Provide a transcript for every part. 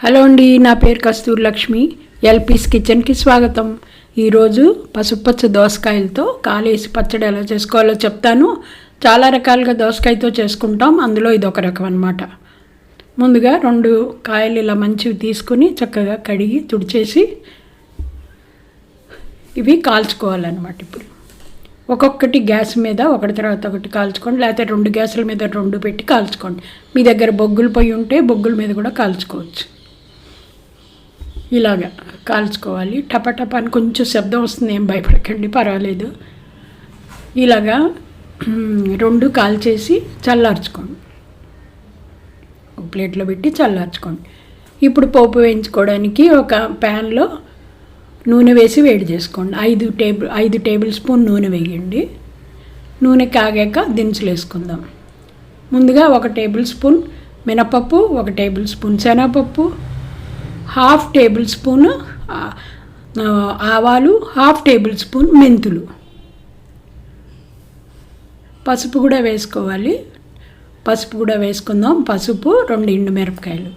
Hello అండి నా పేరు కస్తూరి లక్ష్మి ఎల్పీస్ కిచెన్కి స్వాగతం. ఈరోజు పసుపచ్చ దోసకాయలతో కాలేసి పచ్చడి ఎలా చేసుకోవాలో చెప్తాను. చాలా రకాలుగా దోసకాయతో చేసుకుంటాం అందులో ఇది ఒక రకం అనమాట ముందుగా రెండు కాయలు ఇలా మంచివి తీసుకుని చక్కగా కడిగి తుడిచేసి ఇవి కాల్చుకోవాలన్నమాట ఇప్పుడు. ఒక్కొక్కటి గ్యాస్ మీద ఒకటి తర్వాత ఒకటి కాల్చుకోండి లేకపోతే రెండు గ్యాసుల మీద రెండు పెట్టి కాల్చుకోండి. మీ దగ్గర బొగ్గులు పొయ్యి ఉంటే బొగ్గుల మీద కూడా కాల్చుకోవచ్చు. ఇలాగా కాల్చుకోవాలి. టపటప అని కొంచెం శబ్దం వస్తుంది ఏం భయపడకండి పర్వాలేదు. ఇలాగా రెండు కాల్చేసి చల్లార్చుకోండి. ఒక ప్లేట్లో పెట్టి చల్లార్చుకోండి. ఇప్పుడు పోపు వేయించుకోవడానికి ఒక ప్యాన్లో నూనె వేసి వేడి చేసుకోండి. ఐదు టేబుల్ ఐదు టేబుల్ స్పూన్ నూనె వేయండి. నూనె కాగాక దినుసులు వేసుకుందాం. ముందుగా ఒక టేబుల్ స్పూన్ మినపప్పు ఒక టేబుల్ స్పూన్ శనగపప్పు హాఫ్ టేబుల్ స్పూన్ ఆవాలు హాఫ్ టేబుల్ స్పూన్ మెంతులు. పసుపు కూడా వేసుకోవాలి. పసుపు కూడా వేసుకుందాం. పసుపు రెండు ఎండు మిరపకాయలు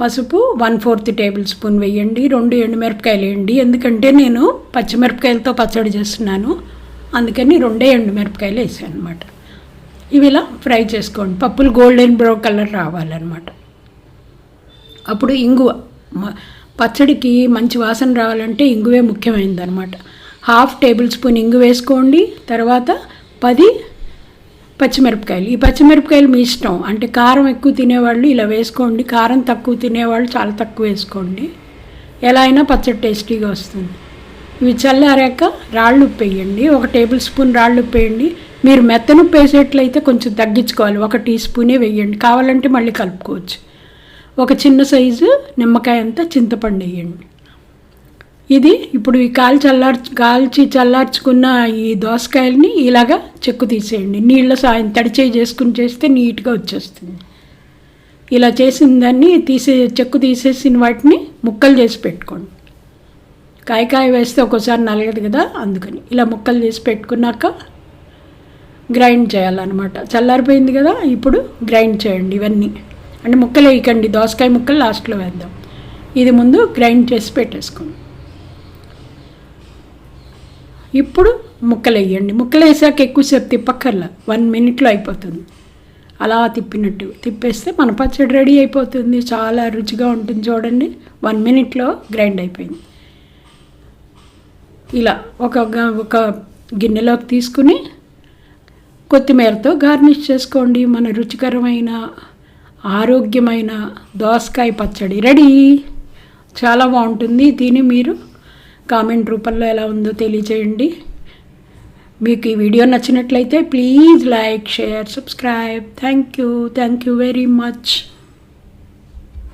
పసుపు వన్ ఫోర్త్ టేబుల్ స్పూన్ వేయండి. రెండు ఎండుమిరపకాయలు వేయండి. ఎందుకంటే నేను పచ్చిమిరపకాయలతో పచ్చడి చేస్తున్నాను. అందుకని రెండే ఎండుమిరపకాయలు వేసాను అనమాట ఇవి ఇలా ఫ్రై చేసుకోండి. పప్పులు గోల్డెన్ బ్రౌన్ కలర్ రావాలన్నమాట. అప్పుడు ఇంగువ. పచ్చడికి మంచి వాసన రావాలంటే ఇంగువే ముఖ్యమైనదన్నమాట హాఫ్ టేబుల్ స్పూన్ ఇంగు వేసుకోండి తర్వాత పది పచ్చిమిరపకాయలు. ఈ పచ్చిమిరపకాయలు మీ ఇష్టం. అంటే కారం ఎక్కువ తినేవాళ్ళు ఇలా వేసుకోండి. కారం తక్కువ తినేవాళ్ళు చాలా తక్కువ వేసుకోండి. ఎలా అయినా పచ్చడి టేస్టీగా వస్తుంది. ఇవి చల్లారాక రాళ్ళు ఉప్పు వేయండి ఒక టేబుల్ స్పూన్ రాళ్ళు ఉప్పు వేయండి మీరు మెత్తను వేసేట్లయితే కొంచెం తగ్గించుకోవాలి. ఒక టీ స్పూనే వేయండి. కావాలంటే మళ్ళీ కలుపుకోవచ్చు. ఒక చిన్న సైజు నిమ్మకాయ అంతా చింతపండు వేయండి. ఇది ఇప్పుడు ఈ కాల్ చల్లార్చు కాల్చి చల్లార్చుకున్న ఈ దోసకాయలని ఇలాగా చెక్కు తీసేయండి. నీళ్ళ సాయం తడిచేయి చేసుకుని చేస్తే నీట్గా వచ్చేస్తుంది. ఇలా చేసిన దాన్ని తీసే చెక్కు తీసేసిన వాటిని ముక్కలు చేసి పెట్టుకోండి. కాయకాయ వేస్తే ఒక్కోసారి నలగదు కదా అందుకని ఇలా ముక్కలు చేసి పెట్టుకున్నాక గ్రైండ్ చేయాలన్నమాట. చల్లారిపోయింది కదా ఇప్పుడు గ్రైండ్ చేయండి ఇవన్నీ. అంటే ముక్కలు వేయకండి దోసకాయ ముక్కలు లాస్ట్లో వేద్దాం. ఇది ముందు గ్రైండ్ చేసి పెట్టేసుకోండి. ఇప్పుడు ముక్కలు వేయండి. ముక్కలు వేసాక ఎక్కువసేపు తిప్పక్కర్లా వన్ మినిట్లో అయిపోతుంది. అలా తిప్పినట్టు తిప్పేస్తే మన పచ్చడి రెడీ అయిపోతుంది. చాలా రుచిగా ఉంటుంది చూడండి. వన్ మినిట్లో గ్రైండ్ అయిపోయింది. ఇలా ఒక ఒక గిన్నెలోకి తీసుకుని కొత్తిమీరతో గార్నిష్ చేసుకోండి. మన రుచికరమైన ఆరోగ్యమైన దోసకాయ పచ్చడి. రెడీ చాలా బాగుంటుంది. దీన్ని మీరు కామెంట్ రూపంలో ఎలా ఉందో తెలియచేయండి. మీకు ఈ వీడియో నచ్చినట్లయితే please like share subscribe. Thank you thank you very much